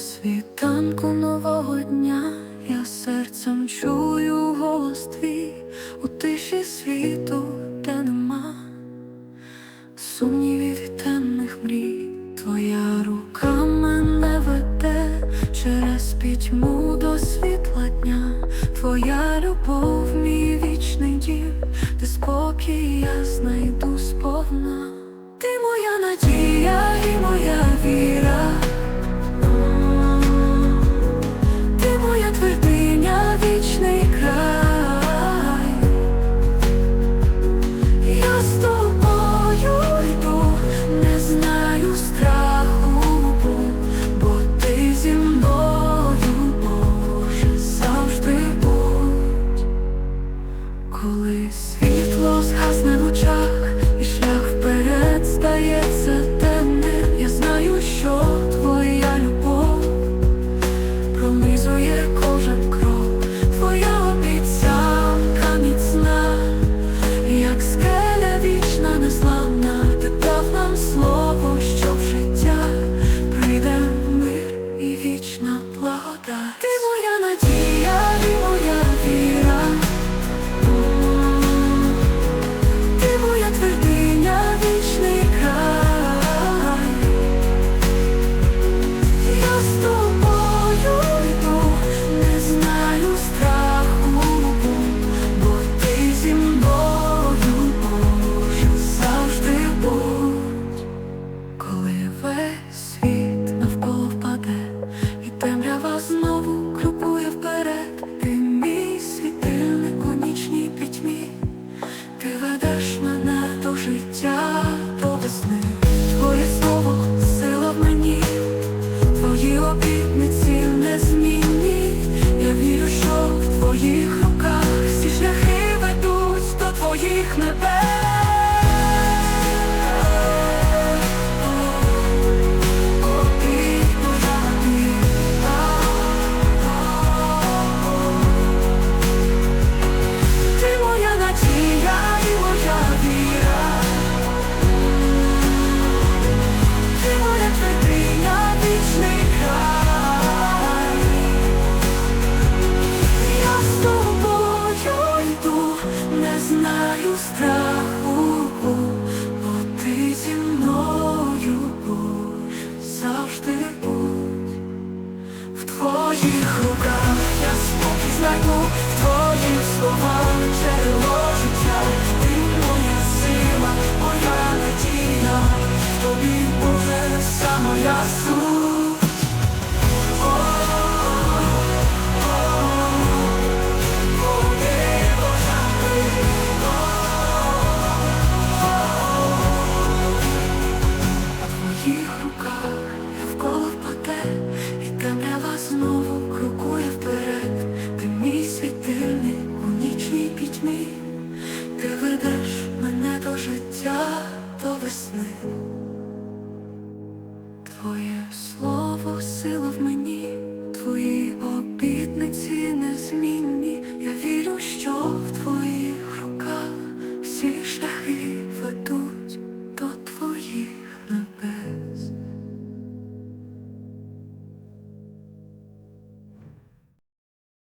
світанку нового дня. Я серцем чую голос твій. У тиші світу, де нема сумнівів і темних мрій, твоя рука мене веде через пітьму до світла дня, твоя любов, мій вічний дім, де спокій я знайду сповна. в твоїх руках, всі шляхи ведуть до твоїх небес. моя суть. В моїх руках вколо впаде, і темрява знову крокує вперед, ти мій світильник у нічній пітьмі, ти ведеш мене до життя, до весни. Твоє слово, сила в мені, твої обітниці незмінні. Я вірю, що в твоє.